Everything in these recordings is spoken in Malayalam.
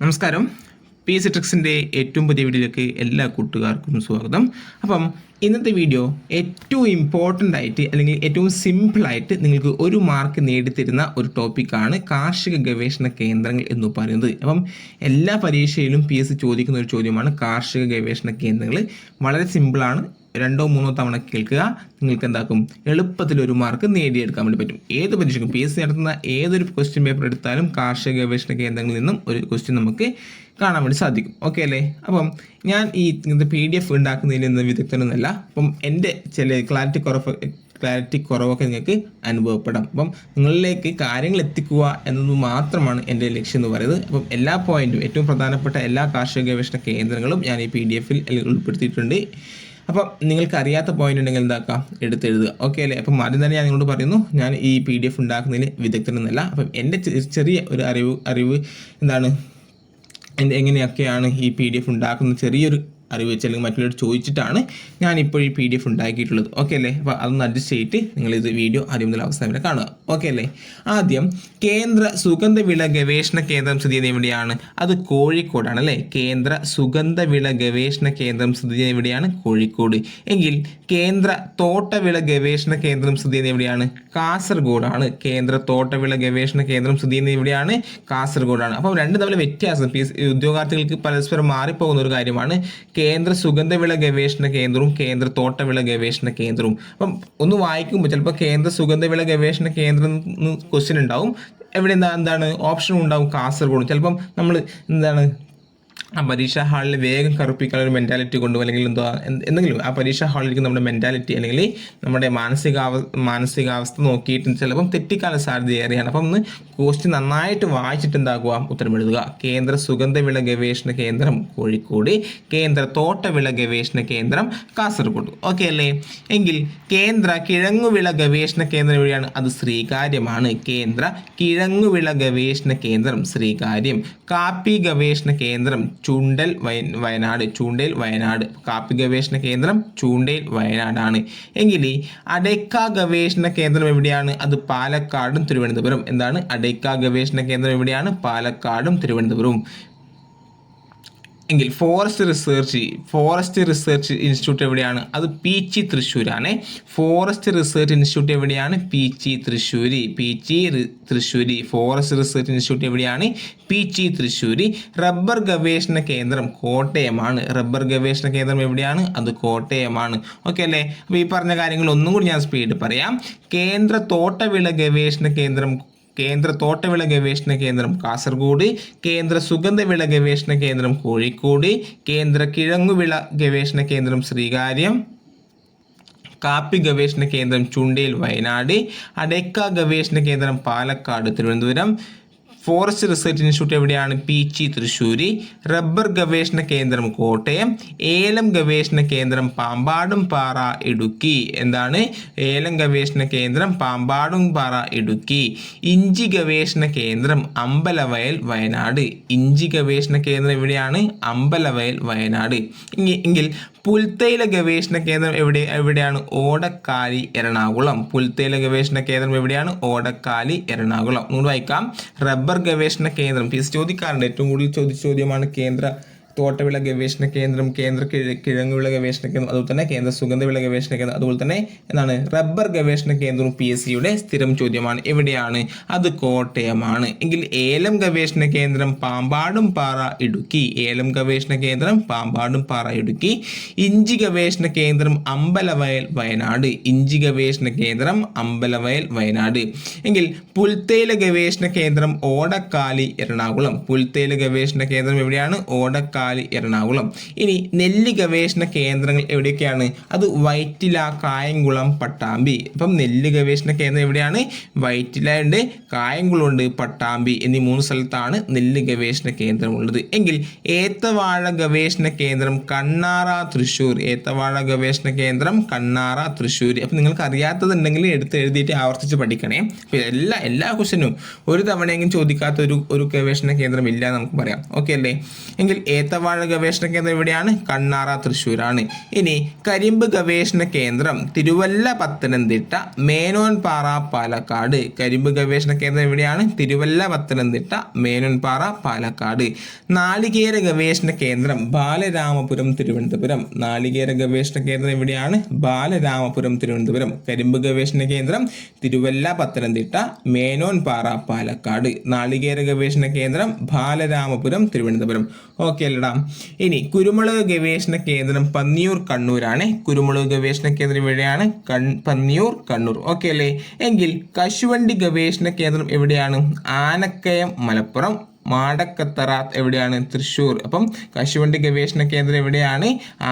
നമസ്കാരം. പി സി ട്രിക്സിന്റെ ഏറ്റവും പുതിയ വീഡിയോയിലേക്ക് എല്ലാ കൂട്ടുകാർക്കും സ്വാഗതം. അപ്പം ഇന്നത്തെ വീഡിയോ ഏറ്റവും ഇമ്പോർട്ടന്റ് ആയിട്ട് അല്ലെങ്കിൽ ഏറ്റവും സിമ്പിളായിട്ട് നിങ്ങൾക്ക് ഒരു മാർക്ക് നേടിത്തരുന്ന ഒരു ടോപ്പിക്കാണ് കാർഷിക ഗവേഷണ കേന്ദ്രങ്ങൾ എന്ന് പറയുന്നത്. അപ്പം എല്ലാ പരീക്ഷയിലും പി എസ് ചോദിക്കുന്ന ഒരു ചോദ്യമാണ് കാർഷിക ഗവേഷണ കേന്ദ്രങ്ങൾ വളരെ സിമ്പിളാണ് രണ്ടോ മൂന്നോ തവണ കേൾക്കുക നിങ്ങൾക്ക് എന്താക്കും എളുപ്പത്തിൽ ഒരു മാർക്ക് നേടിയെടുക്കാൻ വേണ്ടി പറ്റും. ഏത് പരീക്ഷയ്ക്കും പി എസ് സി നടത്തുന്ന ഏതൊരു ക്വസ്റ്റ്യൻ പേപ്പർ എടുത്താലും കാർഷിക ഗവേഷണ കേന്ദ്രങ്ങളിൽ നിന്നും ഒരു ക്വസ്റ്റ്യൻ നമുക്ക് കാണാൻ വേണ്ടി സാധിക്കും. ഓക്കെ അല്ലേ? അപ്പം ഞാൻ ഈ ഇങ്ങനത്തെ പി ഡി എഫ് ഉണ്ടാക്കുന്നതിൽ നിന്ന് വിദഗ്ധനൊന്നുമല്ല. അപ്പം എന്റെ ചില ക്ലാരിറ്റി കുറവ് ക്ലാരിറ്റി കുറവൊക്കെ നിങ്ങൾക്ക് അനുഭവപ്പെടാം. അപ്പം നിങ്ങളിലേക്ക് കാര്യങ്ങൾ എത്തിക്കുക എന്നത് മാത്രമാണ് എന്റെ ലക്ഷ്യം എന്ന് പറയുന്നത്. അപ്പം എല്ലാ പോയിന്റും ഏറ്റവും പ്രധാനപ്പെട്ട എല്ലാ കാർഷിക ഗവേഷണ കേന്ദ്രങ്ങളും ഞാൻ ഈ പി ഡി എഫിൽ ഉൾപ്പെടുത്തിയിട്ടുണ്ട്. അപ്പം നിങ്ങൾക്ക് അറിയാത്ത പോയിന്റ് ഉണ്ടെങ്കിൽ എന്താക്കാം? എടുത്തെഴുതുക. ഓക്കെ അല്ലേ? അപ്പം ആദ്യം തന്നെ ഞാൻ നിങ്ങളോട് പറയുന്നു ഞാൻ ഈ പി ഡി എഫ് ഉണ്ടാക്കുന്നതിൽ വിദഗ്ധനൊന്നുമല്ല അപ്പം എന്റെ ചെറിയ ഒരു അറിവ് അറിവ് എന്താണ്? എന്റെ എങ്ങനെയൊക്കെയാണ് ഈ പി ഡി എഫ് ഉണ്ടാക്കുന്ന ചെറിയൊരു അറിവ് വെച്ച് അല്ലെങ്കിൽ മറ്റുള്ളവർ ചോദിച്ചിട്ടാണ് ഞാനിപ്പോൾ ഈ പി ഡി എഫ് ഉണ്ടാക്കിയിട്ടുള്ളത്. ഓക്കെ അല്ലേ? അപ്പോൾ അതൊന്ന് അഡ്ജസ്റ്റ് ചെയ്തിട്ട് നിങ്ങൾ ഇത് വീഡിയോ ആദ്യം മുതൽ അവസാനം വരെ കാണുക. ഓക്കെ അല്ലേ? ആദ്യം കേന്ദ്ര സുഗന്ധവിള ഗവേഷണ കേന്ദ്രം സ്ഥിതി ചെയ്യുന്നത് എവിടെയാണ്? അത് കോഴിക്കോടാണ് അല്ലേ? കേന്ദ്ര സുഗന്ധവിള ഗവേഷണ കേന്ദ്രം സ്ഥിതി ചെയ്യുന്നത് എവിടെയാണ്? കോഴിക്കോട്. എങ്കിൽ കേന്ദ്ര തോട്ടവിള ഗവേഷണ കേന്ദ്രം സ്ഥിതി ചെയ്യുന്നത് എവിടെയാണ്? കാസർഗോഡാണ്. കേന്ദ്ര തോട്ടവിള ഗവേഷണ കേന്ദ്രം സ്ഥിതി ചെയ്യുന്നത് എവിടെയാണ്? കാസർഗോഡാണ്. അപ്പോൾ രണ്ട് തമ്മിൽ വ്യത്യാസം. ഉദ്യോഗാർത്ഥികൾക്ക് പരസ്പരം മാറിപ്പോകുന്ന ഒരു കാര്യമാണ് കേന്ദ്ര സുഗന്ധവിള ഗവേഷണ കേന്ദ്രവും കേന്ദ്ര തോട്ടവിള ഗവേഷണ കേന്ദ്രവും. അപ്പം ഒന്ന് വായിക്കുമ്പോൾ ചിലപ്പോൾ കേന്ദ്ര സുഗന്ധവിള ഗവേഷണ കേന്ദ്രം ക്വസ്റ്റ്യൻ ഉണ്ടാവും. എവിടെ എന്താ എന്താണ് ഓപ്ഷൻ ഉണ്ടാവും. കാസർഗോഡ്. ചിലപ്പം നമ്മൾ എന്താണ് ആ പരീക്ഷാ ഹാളിൽ വേഗം കറുപ്പിക്കാൻ ഒരു മെന്റാലിറ്റി കൊണ്ടു അല്ലെങ്കിൽ എന്തോ എന്ത് എന്തെങ്കിലും ആ പരീക്ഷാ ഹാളിലേക്ക് നമ്മുടെ മെന്റാലിറ്റി അല്ലെങ്കിൽ നമ്മുടെ മാനസികാവ മാനസികാവസ്ഥ നോക്കിയിട്ട് ചിലപ്പം തെറ്റിക്കാനുള്ള സാധ്യത ഏറെയാണ് അപ്പം ഒന്ന് കോസ്റ്റ് നന്നായിട്ട് വായിച്ചിട്ട് എന്താക്കുക? ഉത്തരമെഴുതുക. കേന്ദ്ര സുഗന്ധവിള ഗവേഷണ കേന്ദ്രം കോഴിക്കോട്. കേന്ദ്ര തോട്ടവിള ഗവേഷണ കേന്ദ്രം കാസർഗോഡ്. ഓക്കെ അല്ലേ? എങ്കിൽ കേന്ദ്ര കിഴങ്ങുവിള ഗവേഷണ കേന്ദ്രം എവിടെയാണ്? അത് ശ്രീകാര്യമാണ്. കേന്ദ്ര കിഴങ്ങുവിള ഗവേഷണ കേന്ദ്രം ശ്രീകാര്യം. കാപ്പി ഗവേഷണ കേന്ദ്രം ചൂണ്ടൽ വയ വയനാട് ചൂണ്ടയിൽ വയനാട്. കാപ്പി ഗവേഷണ കേന്ദ്രം ചൂണ്ടയിൽ വയനാടാണ്. എങ്കിൽ അടയ്ക്ക ഗവേഷണ കേന്ദ്രം എവിടെയാണ്? അത് പാലക്കാടും തിരുവനന്തപുരം. എന്താണ്? അടയ്ക്ക ഗവേഷണ കേന്ദ്രം എവിടെയാണ്? പാലക്കാടും തിരുവനന്തപുരവും. എങ്കിൽ forest research forest research institute എവിടെയാണ്? അത് പീച്ചി തൃശ്ശൂരാണ്. ഫോറസ്റ്റ് റിസർച്ച് ഇൻസ്റ്റിറ്റ്യൂട്ട് എവിടെയാണ്? പീച്ചി തൃശ്ശൂരി. പീച്ചി തൃശ്ശൂരി. ഫോറസ്റ്റ് റിസർച്ച് ഇൻസ്റ്റിറ്റ്യൂട്ട് എവിടെയാണ്? പീച്ചി തൃശ്ശൂരി. റബ്ബർ ഗവേഷണ കേന്ദ്രം കോട്ടയമാണ്. റബ്ബർ ഗവേഷണ കേന്ദ്രം എവിടെയാണ്? അത് കോട്ടയമാണ്. ഓക്കെ അല്ലേ? അപ്പോൾ ഈ പറഞ്ഞ കാര്യങ്ങൾ ഒന്നും കൂടി ഞാൻ സ്പീഡ് പറയാം. കേന്ദ്ര തോട്ടവിള ഗവേഷണ കേന്ദ്രം കേന്ദ്ര തോട്ടവിള ഗവേഷണ കേന്ദ്രം കാസർഗോഡ് കേന്ദ്ര സുഗന്ധവിള ഗവേഷണ കേന്ദ്രം കോഴിക്കോട് കേന്ദ്ര കിഴങ്ങുവിള ഗവേഷണ കേന്ദ്രം ശ്രീകാര്യം കാപ്പി ഗവേഷണ കേന്ദ്രം ചുണ്ടയിൽ വയനാട് അടയ്ക്ക ഗവേഷണ കേന്ദ്രം Palakkad Thiruvananthapuram forest research institute എവിടെയാണ് പീച്ചി തൃശ്ശൂരി റബ്ബർ ഗവേഷണ കേന്ദ്രം കോട്ടയം ഏലം ഗവേഷണ കേന്ദ്രം പാമ്പാടും പാറ ഇടുക്കി. എന്താണ്? ഏലം ഗവേഷണ കേന്ദ്രം പാമ്പാടും പാറ ഇടുക്കി. ഇഞ്ചി ഗവേഷണ കേന്ദ്രം അമ്പലവയൽ വയനാട്. ഇഞ്ചി ഗവേഷണ കേന്ദ്രം എവിടെയാണ്? അമ്പലവയൽ വയനാട്. എങ്കിൽ പുൽത്തൈല ഗവേഷണ കേന്ദ്രം എവിടെ എവിടെയാണ്? ഓടക്കാലി എറണാകുളം. പുൽത്തൈല ഗവേഷണ കേന്ദ്രം എവിടെയാണ്? ഓടക്കാലി എറണാകുളം. നമ്മൾ വായിക്കാം. റബ്ബർ ഗവേഷണ കേന്ദ്രം. ചോദിക്കാറുണ്ട്. ഏറ്റവും കൂടുതൽ ചോദിച്ച ചോദ്യമാണ് കേന്ദ്ര തോട്ടവിള ഗവേഷണ കേന്ദ്രം കേന്ദ്ര കിഴ കിഴങ്ങുവിള ഗവേഷണ കേന്ദ്രം അതുപോലെ തന്നെ കേന്ദ്ര സുഗന്ധവിള ഗവേഷണ കേന്ദ്രം അതുപോലെ തന്നെ എന്താണ് റബ്ബർ ഗവേഷണ കേന്ദ്രവും പി എസ് സിയുടെ സ്ഥിരം ചോദ്യമാണ്. എവിടെയാണ്? അത് കോട്ടയമാണ്. എങ്കിൽ ഏലം ഗവേഷണ കേന്ദ്രം പാമ്പാടും പാറ ഇടുക്കി. ഏലം ഗവേഷണ കേന്ദ്രം പാമ്പാടും പാറ ഇടുക്കി. ഇഞ്ചി ഗവേഷണ കേന്ദ്രം അമ്പലവയൽ വയനാട്. ഇഞ്ചി ഗവേഷണ കേന്ദ്രം അമ്പലവയൽ വയനാട്. എങ്കിൽ പുൽത്തേയില ഗവേഷണ കേന്ദ്രം ഓടക്കാലി എറണാകുളം. പുൽത്തേയില ഗവേഷണ കേന്ദ്രം എവിടെയാണ്? ഓടക്കാലി എറണാകുളം. ഇനി നെല്ല് ഗവേഷണ കേന്ദ്രങ്ങൾ എവിടെയൊക്കെയാണ്? അത് വൈറ്റില കായംകുളം പട്ടാമ്പി. അപ്പം നെല്ല് ഗവേഷണ കേന്ദ്രം എവിടെയാണ്? വൈറ്റില ഉണ്ട് കായംകുളം ഉണ്ട് പട്ടാമ്പി എന്നീ മൂന്ന് സ്ഥലത്താണ് നെല്ല് ഗവേഷണ കേന്ദ്രം ഉള്ളത്. എങ്കിൽ ഏത്തവാഴ ഗവേഷണ കേന്ദ്രം കണ്ണാറ തൃശ്ശൂർ. ഏത്തവാഴ ഗവേഷണ കേന്ദ്രം കണ്ണാറ തൃശ്ശൂർ. അപ്പം നിങ്ങൾക്ക് അറിയാത്തതുണ്ടെങ്കിൽ എടുത്ത് എഴുതിയിട്ട് ആവർത്തിച്ച് പഠിക്കണേ. അപ്പോൾ എല്ലാ എല്ലാ ക്വസ്റ്റനും ഒരു തവണയെങ്കിലും ചോദിക്കാത്ത ഒരു ഒരു ഗവേഷണ കേന്ദ്രം ഇല്ല നമുക്ക് പറയാം. ഓക്കെ അല്ലേ? എങ്കിൽ ഏത്ത ഏത്തവാഴ ഗവേഷണ കേന്ദ്രം എവിടെയാണ് കണ്ണാറ തൃശ്ശൂരാണ്. ഇനി കരിമ്പ് ഗവേഷണ കേന്ദ്രം തിരുവല്ല പത്തനംതിട്ട മേനോൻപാറ പാലക്കാട്. കരിമ്പ് ഗവേഷണ കേന്ദ്രം എവിടെയാണ് തിരുവല്ല പത്തനംതിട്ട മേനോൻപാറ പാലക്കാട്. നാളികേര ഗവേഷണ കേന്ദ്രം ബാലരാമപുരം തിരുവനന്തപുരം. നാളികേര ഗവേഷണ കേന്ദ്രം എവിടെയാണ് ബാലരാമപുരം തിരുവനന്തപുരം. കരിമ്പ് ഗവേഷണ കേന്ദ്രം തിരുവല്ല പത്തനംതിട്ട മേനോൻപാറ പാലക്കാട്. നാളികേര ഗവേഷണ കേന്ദ്രം ബാലരാമപുരം തിരുവനന്തപുരം. ഓക്കെ അല്ലടാ. ഇനി കുരുമുളക് ഗവേഷണ കേന്ദ്രം പന്നിയൂർ കണ്ണൂരാണ്. കുരുമുളക് ഗവേഷണ കേന്ദ്രം എവിടെയാണ് കൺ പന്നിയൂർ കണ്ണൂർ. ഓക്കെ അല്ലേ? എങ്കിൽ കശുവണ്ടി ഗവേഷണ കേന്ദ്രം എവിടെയാണ്? ആനക്കയം മലപ്പുറം മാടക്കത്തറ എവിടെയാണ്? തൃശ്ശൂർ. അപ്പം കശുവണ്ടി ഗവേഷണ കേന്ദ്രം എവിടെയാണ്?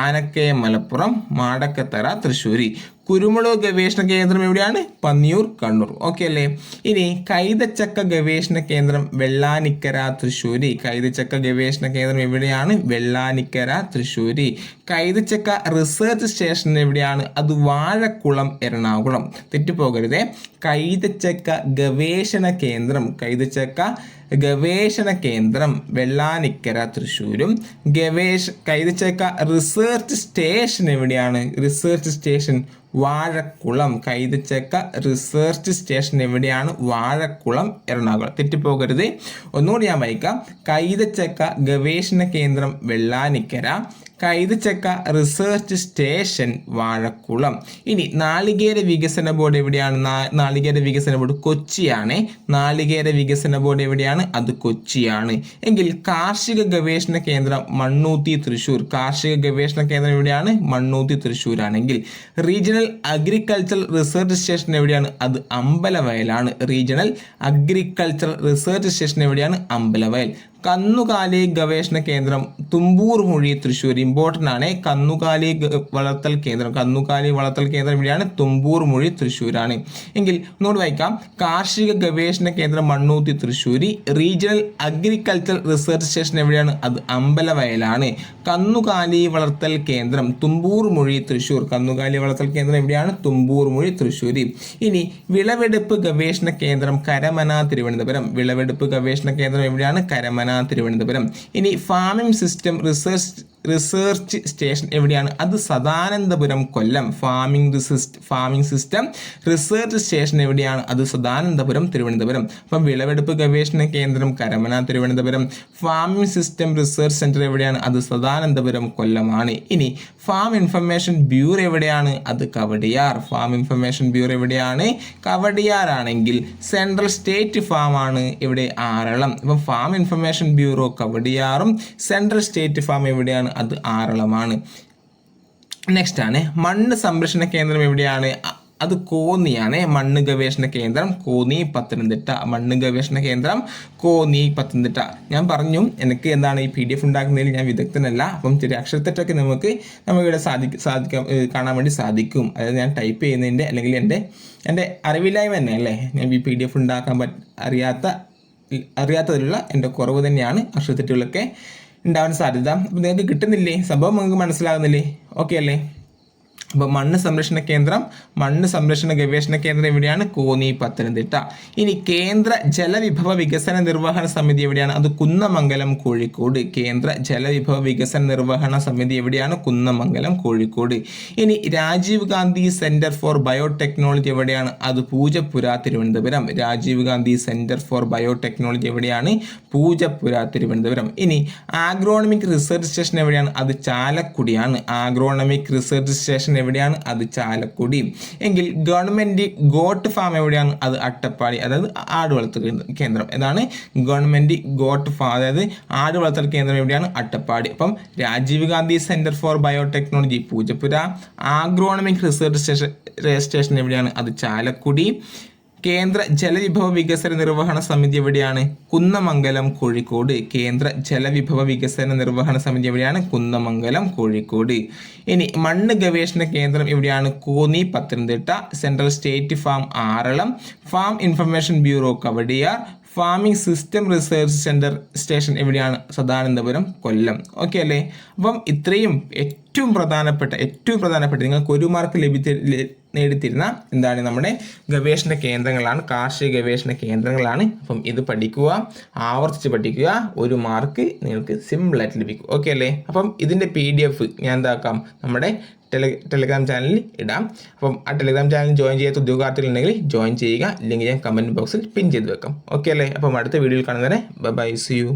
ആനക്കയം മലപ്പുറം മാടക്കത്തറ തൃശ്ശൂരി കുരുമുളക് ഗവേഷണ കേന്ദ്രം എവിടെയാണ്? പന്നിയൂർ കണ്ണൂർ. ഓക്കെ അല്ലേ? ഇനി കൈതച്ചക്ക ഗവേഷണ കേന്ദ്രം വെള്ളാനിക്കര തൃശ്ശൂരി. കൈതച്ചക്ക ഗവേഷണ കേന്ദ്രം എവിടെയാണ്? വെള്ളാനിക്കര തൃശ്ശൂരി. കൈതച്ചക്ക റിസർച്ച് സ്റ്റേഷൻ എവിടെയാണ്? അത് വാഴക്കുളം എറണാകുളം. തെറ്റിപ്പോകരുതേ കൈതച്ചക്ക ഗവേഷണ കേന്ദ്രം. കൈതച്ചക്ക ഗവേഷണ കേന്ദ്രം വെള്ളാനിക്കര തൃശ്ശൂരും. ഗവേഷ കൈതച്ചക്ക റിസർച്ച് സ്റ്റേഷൻ എവിടെയാണ്? റിസർച്ച് സ്റ്റേഷൻ വാഴക്കുളം കൈതച്ചക്ക റിസർച്ച് സ്റ്റേഷൻ എവിടെയാണ് വാഴക്കുളം എറണാകുളം. തെറ്റിപ്പോകരുത്. ഒന്നുകൂടി ഞാൻ വായിക്കാം. കൈതച്ചക്ക ഗവേഷണ കേന്ദ്രം വെള്ളാനിക്കര. കൈതച്ചക്ക റിസർച്ച് സ്റ്റേഷൻ വാഴക്കുളം. ഇനി നാളികേര വികസന ബോർഡ് എവിടെയാണ്? നാളികേര വികസന ബോർഡ് കൊച്ചിയാണ്. നാളികേര വികസന ബോർഡ് എവിടെയാണ്? അത് കൊച്ചിയാണ്. എങ്കിൽ കാർഷിക ഗവേഷണ കേന്ദ്രം മണ്ണൂത്തി തൃശ്ശൂർ കാർഷിക ഗവേഷണ കേന്ദ്രം എവിടെയാണ്? മണ്ണൂത്തി തൃശ്ശൂരാണെങ്കിൽ റീജിയണൽ അഗ്രികൾച്ചർ റിസർച്ച് സ്റ്റേഷൻ എവിടെയാണ്? അത് അമ്പലവയലാണ്. റീജിയണൽ അഗ്രികൾച്ചർ റിസർച്ച് സ്റ്റേഷൻ എവിടെയാണ്? അമ്പലവയൽ. കന്നുകാലി ഗവേഷണ കേന്ദ്രം തുമ്പൂർ മൊഴി തൃശ്ശൂർ. ഇമ്പോർട്ടന്റ് ആണ്. കന്നുകാലി വളർത്തൽ കേന്ദ്രം. കന്നുകാലി വളർത്തൽ കേന്ദ്രം ഇവിടെയാണ് തുമ്പൂർ മൊഴി തൃശ്ശൂരാണ്. എങ്കിൽ ഒന്നുകൂടി വായിക്കാം. കാർഷിക ഗവേഷണ കേന്ദ്രം Mannuthy Thrissur. Regional agriculture research station എവിടെയാണ്? അത് അമ്പലവയലാണ്. കന്നുകാലി വളർത്തൽ കേന്ദ്രം തുമ്പൂർ മൊഴി തൃശ്ശൂർ. കന്നുകാലി വളർത്തൽ കേന്ദ്രം എവിടെയാണ്? തുമ്പൂർ മൊഴി തൃശ്ശൂർ. ഇനി വിളവെടുപ്പ് ഗവേഷണ കേന്ദ്രം കരമന തിരുവനന്തപുരം. വിളവെടുപ്പ് ഗവേഷണ കേന്ദ്രം എവിടെയാണ്? കരമന തിരുവനന്തപുരം. ഇനി farming system research research station എവിടെയാണ്? അത് Sadanandapuram Kollam. Farming resist farming system research station എവിടെയാണ്? അത് സദാനന്ദപുരം തിരുവനന്തപുരം. അപ്പം വിളവെടുപ്പ് ഗവേഷണ കേന്ദ്രം Karamana Thiruvananthapuram. Farming system research centre എവിടെയാണ്? അത് സദാനന്ദപുരം കൊല്ലമാണ്. ഇനി ഫാം ഇൻഫർമേഷൻ ബ്യൂറോ എവിടെയാണ്? അത് കവടിയാർ. ഫാം ഇൻഫർമേഷൻ ബ്യൂറോ എവിടെയാണ്? കവടിയാർ ആണെങ്കിൽ സെൻട്രൽ സ്റ്റേറ്റ് ഫാം ആണ് ഇവിടെ ആറളം. അപ്പം ഫാം ഇൻഫർമേഷൻ ബ്യൂറോ കവടിയാറും സെൻട്രൽ സ്റ്റേറ്റ് ഫാം എവിടെയാണ്? അത് ആറളമാണ്. നെക്സ്റ്റ് ആണ് മണ്ണ് സംരക്ഷണ കേന്ദ്രം എവിടെയാണ്? അത് കോന്നിയാണ് മണ്ണ് ഗവേഷണ കേന്ദ്രം കോന്നി പത്തനംതിട്ട. മണ്ണ് ഗവേഷണ കേന്ദ്രം കോന്നി പത്തനംതിട്ട. ഞാൻ പറഞ്ഞു എനിക്ക് എന്താണ് ഈ പി ഡി എഫ് ഉണ്ടാക്കുന്നതിൽ ഞാൻ വിദഗ്ധനല്ല. അപ്പം ചെറിയ അക്ഷരത്തെറ്റൊക്കെ നമുക്ക് നമുക്കിവിടെ സാധിക്കും സാധിക്കാൻ കാണാൻ വേണ്ടി സാധിക്കും. അതായത് ഞാൻ ടൈപ്പ് ചെയ്യുന്നതിന്റെ അല്ലെങ്കിൽ എന്റെ എന്റെ അറിവില്ലായ്മ തന്നെ അല്ലേ? ഞാൻ ഈ പി ഡി എഫ് ഉണ്ടാക്കാൻ പറ്റ അറിയാത്ത അറിയാത്തതിലുള്ള എന്റെ കുറവ് തന്നെയാണ് അക്ഷരത്തെറ്റുകളൊക്കെ. ഉണ്ടാവാൻ സാധ്യത. അപ്പം നിങ്ങൾക്ക് കിട്ടുന്നില്ലേ? സംഭവം നിങ്ങൾക്ക് മനസ്സിലാകുന്നില്ലേ? ഓക്കെ അല്ലേ? അപ്പോൾ മണ്ണ് സംരക്ഷണ കേന്ദ്രം മണ്ണ് സംരക്ഷണ ഗവേഷണ കേന്ദ്രം എവിടെയാണ്? കോന്നി പത്തനംതിട്ട. ഇനി കേന്ദ്ര ജലവിഭവ വികസന നിർവഹണ സമിതി എവിടെയാണ്? അത് കുന്നമംഗലം കോഴിക്കോട്. കേന്ദ്ര ജലവിഭവ വികസന നിർവഹണ സമിതി എവിടെയാണ്? കുന്നമംഗലം കോഴിക്കോട്. ഇനി Rajiv Gandhi centre for biotechnology എവിടെയാണ്? അത് Poojappura Thiruvananthapuram. Rajiv Gandhi centre for biotechnology എവിടെയാണ്? പൂജപ്പുര തിരുവനന്തപുരം. ഇനി ആഗ്രോണമിക് റിസർച്ച് സ്റ്റേഷൻ എവിടെയാണ്? അത് ചാലക്കുടിയാണ്. ആഗ്രോണമിക് റിസർച്ച് സ്റ്റേഷൻ എവിടെയാണ്? അത് ചാലക്കുടി. എങ്കിൽ ഗവൺമെന്റ് ഗോട്ട് ഫാം എവിടെയാണ്? അത് അട്ടപ്പാടി അതായത് ആട് വളർത്തൽ കേന്ദ്രം ഏതാണ് ഗവൺമെന്റ് ഗോട്ട് ഫാം. അതായത് ആട് വളർത്തൽ കേന്ദ്രം എവിടെയാണ്? അട്ടപ്പാടി. അപ്പം Rajiv Gandhi centre for biotechnology Poojappura. Agronomic research station station എവിടെയാണ്? അത് ചാലക്കുടി. കേന്ദ്ര ജലവിഭവ വികസന നിർവഹണ സമിതി എവിടെയാണ്? കുന്നമംഗലം കോഴിക്കോട്. കേന്ദ്ര ജലവിഭവ വികസന നിർവഹണ സമിതി എവിടെയാണ്? കുന്നമംഗലം കോഴിക്കോട്. ഇനി മണ്ണ് ഗവേഷണ കേന്ദ്രം എവിടെയാണ്? Konni Pathanamthitta central state farm Aralam farm information bureau Kawdiar farming system research centre station എവിടെയാണ്? സദാനന്ദപുരം കൊല്ലം. ഓക്കെ അല്ലേ? അപ്പം ഇത്രയും ഏറ്റവും പ്രധാനപ്പെട്ട ഏറ്റവും പ്രധാനപ്പെട്ട നിങ്ങൾക്ക് ഒരു മാർക്ക് ലഭിച്ച നേടിത്തരുന്ന എന്താണ് നമ്മുടെ ഗവേഷണ കേന്ദ്രങ്ങളാണ് കാർഷിക ഗവേഷണ കേന്ദ്രങ്ങളാണ്. അപ്പം ഇത് പഠിക്കുക ആവർത്തിച്ച് പഠിക്കുക ഒരു മാർക്ക് നിങ്ങൾക്ക് സിമ്പിളായിട്ട് ലഭിക്കും. ഓക്കെ അല്ലേ? അപ്പം ഇതിന്റെ പി ഡി എഫ് ഞാൻ എന്താക്കാം? നമ്മുടെ ടെലി ടെലിഗ്രാം ചാനലിൽ ഇടാം. അപ്പം ആ ടെലിഗ്രാം ചാനൽ ജോയിൻ ചെയ്യാത്ത ഉദ്യോഗാർത്ഥികളുണ്ടെങ്കിൽ ജോയിൻ ചെയ്യുക. ഇല്ലെങ്കിൽ ഞാൻ കമന്റ് ബോക്സിൽ പിൻ ചെയ്ത് വെക്കാം. ഓക്കെ അല്ലേ? അപ്പം അടുത്ത വീഡിയോയിൽ കാണുന്നവരെ ബൈ സി യു